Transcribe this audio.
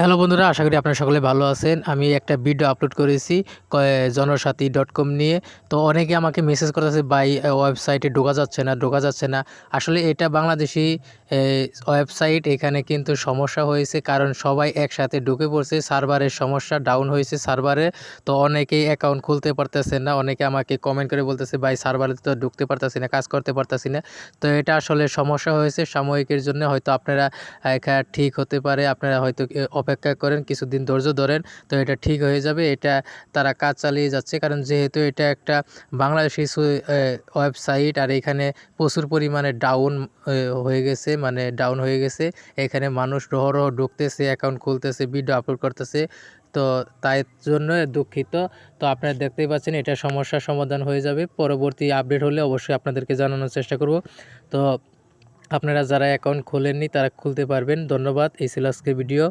Hello বন্ধুরা, আশা করি আপনারা সকলে ভালো আছেন। আমি একটা ভিডিও আপলোড করেছি জনসাথী ডট কম নিয়ে। তো অনেকে আমাকে মেসেজ করতেছে বাই ওয়েবসাইটে ঢোকা যাচ্ছে না, ঢোকা যাচ্ছে না। আসলে এটা বাংলাদেশি ওয়েবসাইট এখানে কিন্তু সমস্যা হয়েছে কারণ সবাই একসাথে ঢুকে পড়ছে। সার্ভারের সমস্যা ডাউন হয়েছে সার্ভারে। তো অনেকেই অ্যাকাউন্ট খুলতে পারতেছে না। অনেকে আমাকে কমেন্ট করে বলতেছে, ভাই, সার্ভারে তো ঢুকতে পারতেছি না, কাজ করতে পারতেছি না। তো এটা আসলে সমস্যা হয়েছে সাময়িকের জন্য। হয়তো আপনারা ঠিক হতে পারে। আপনারা হয়তো অপেক্ষা করেন, কিছুদিন ধৈর্য ধরেন, তো এটা ঠিক হয়ে যাবে। এটা তারা কাজ চালিয়ে যাচ্ছে, কারণ যেহেতু এটা একটা বাংলাদেশি ওয়েবসাইট, আর এখানে প্রচুর পরিমাণে ডাউন হয়ে গেছে মানে ডাউন হয়ে গেছে। এখানে মানুষ রহ রহ ঢুকতেছে অ্যাকাউন্ট খুলতেছে ভিডিও আপলোড করতেছে, তো তাই জন্য দুঃখিত। তো আপনারা দেখতেই পাচ্ছেন, এটা সমস্যার সমাধান হয়ে যাবে। পরবর্তী আপডেট হলে অবশ্যই আপনাদেরকে জানানোর চেষ্টা করব। তো আপনারা যারা অ্যাকাউন্ট খোলেননি, তারা খুলতে পারবেন। ধন্যবাদ। এই ছিল আজকের ভিডিও